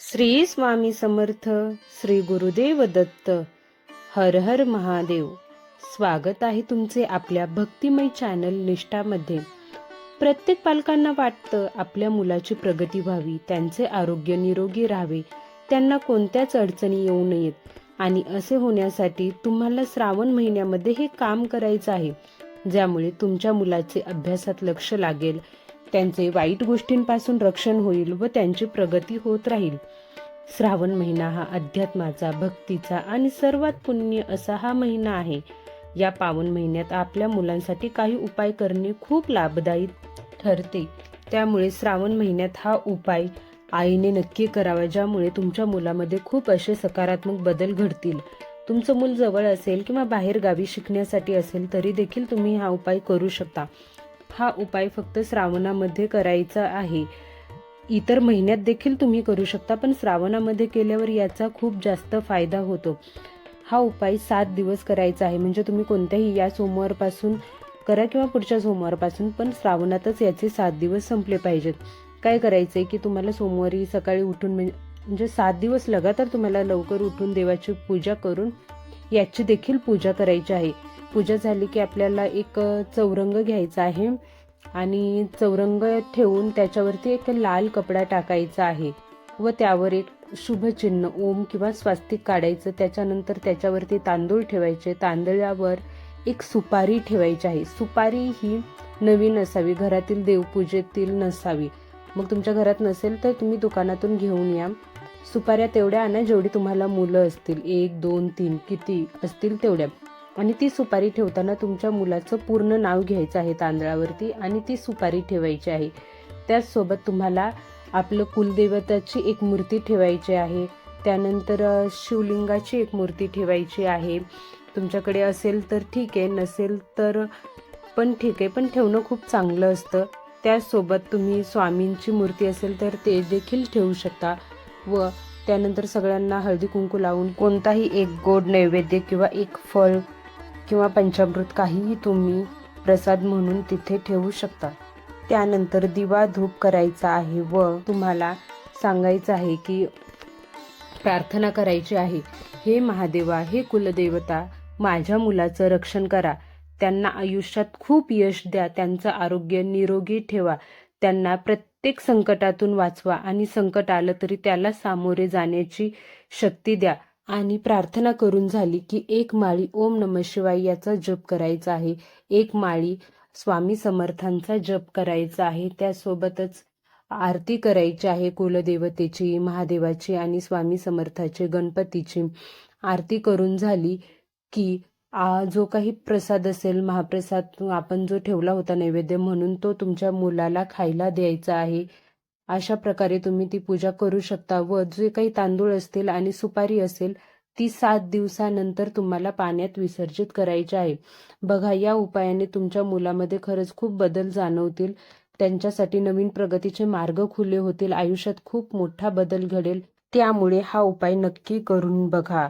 श्री स्वामी समर्थ श्री गुरुदेव दत्त हर हर महादेव. स्वागत आहे तुमचे आपल्या भक्तिमय चॅनल निष्ठामध्ये. प्रत्येक पालकांना वाटतं आपल्या मुलाची प्रगती व्हावी त्यांचे आरोग्य निरोगी राहावे त्यांना कोणत्याच अडचणी येऊ नयेत. आणि असे होण्यासाठी तुम्हाला श्रावण महिन्यामध्ये हे काम करायचं आहे ज्यामुळे तुमच्या मुलाचे अभ्यासात लक्ष लागेल त्यांचे वाईट गोष्टींपासून रक्षण होईल व त्यांची प्रगती होत राहील. श्रावण महिना हा अध्यात्माचा भक्तीचा आणि सर्वात पुण्य असा हा महिना आहे. या पावन महिन्यात आपल्या मुलांसाठी काही उपाय करणे खूप लाभदायी ठरते. त्यामुळे श्रावण महिन्यात हा उपाय आईने नक्की करावा ज्यामुळे तुमच्या मुलामध्ये खूप असे सकारात्मक बदल घडतील. तुमचं मूल जवळ असेल किंवा बाहेर गावी शिकण्यासाठी असेल तरी देखील तुम्ही हा उपाय करू शकता. हा उपाय फक्त श्रावणामध्ये करायचा आहे. इतर महिन्यात देखील तुम्ही करू शकता पण श्रावणामध्ये केल्यावर याचा खूप जास्त फायदा होतो. हा उपाय सात दिवस करायचा आहे. म्हणजे तुम्ही कोणत्याही या सोमवारपासून करा किंवा पुढच्या सोमवारपासून पण श्रावणातच याचे सात दिवस संपले पाहिजेत. काय करायचं आहे की तुम्हाला सोमवारी सकाळी उठून म्हणजे म्हणजे सात दिवस लगातार तुम्हाला लवकर उठून देवाची पूजा करून याची देखील पूजा करायची आहे. पूजा झाली की आपल्याला एक चौरंग घ्यायचा आहे. आणि चौरंग ठेवून त्याच्यावरती एक लाल कपडा टाकायचा आहे. व त्यावर एक शुभचिन्ह ओम किंवा स्वास्तिक काढायचं. त्याच्यानंतर त्याच्यावरती तांदूळ ठेवायचे. तांदळावर एक सुपारी ठेवायची आहे. सुपारी ही नवीन असावी. घरातील देवपूजेतील नसावी. मग तुमच्या घरात नसेल तर तुम्ही दुकानातून घेऊन या. सुपाऱ्या तेवढ्या आणा. जेवढी तुम्हाला मुलं असतील. एक दोन तीन किती असतील तेवढ्या. आणि ती सुपारी ठेवताना तुमच्या मुलाचं पूर्ण नाव घ्यायचं आहे तांदळावरती आणि ती सुपारी ठेवायची आहे. त्याचसोबत तुम्हाला आपलं कुलदेवताची एक मूर्ती ठेवायची आहे. त्यानंतर शिवलिंगाची एक मूर्ती ठेवायची आहे. तुमच्याकडे असेल तर ठीक आहे नसेल तर पण ठीक आहे पण ठेवणं खूप चांगलं असतं. त्याचसोबत तुम्ही स्वामींची मूर्ती असेल तर ते देखील ठेवू शकता. व त्यानंतर सगळ्यांना हळदी कुंकू लावून कोणताही एक गोड नैवेद्य किंवा एक फळ किंवा पंचामृत काहीही तुम्ही प्रसाद म्हणून तिथे ठेवू शकता. त्यानंतर दिवा धूप करायचा आहे व तुम्हाला सांगायचं आहे की प्रार्थना करायची आहे. हे महादेवा हे कुलदेवता माझ्या मुलाचं रक्षण करा. त्यांना आयुष्यात खूप यश द्या. त्यांचं आरोग्य निरोगी ठेवा. त्यांना प्रत्येक संकटातून वाचवा आणि संकट आलं तरी त्याला सामोरे जाण्याची शक्ती द्या. आणि प्रार्थना करून झाली की एक माळी ओम नम शिवाय याचा जप करायचा आहे. एक माळी स्वामी समर्थांचा जप करायचा आहे. त्यासोबतच आरती करायची आहे कुलदेवतेची महादेवाची आणि स्वामी समर्थाची गणपतीची. आरती करून झाली की आ, जो काही प्रसाद असेल महाप्रसाद आपण जो ठेवला होता नैवेद्य म्हणून तो तुमच्या मुलाला खायला द्यायचा आहे. अशा प्रकारे तुम्ही ती पूजा करू शकता व जे काही तांदूळ असतील आणि सुपारी असेल ती सात दिवसानंतर तुम्हाला पाण्यात विसर्जित करायची आहे. बघा या उपायाने तुमच्या मुलामध्ये खरंच खूप बदल जाणवतील. त्यांच्यासाठी नवीन प्रगतीचे मार्ग खुले होतील. आयुष्यात खूप मोठा बदल घडेल. त्यामुळे हा उपाय नक्की करून बघा.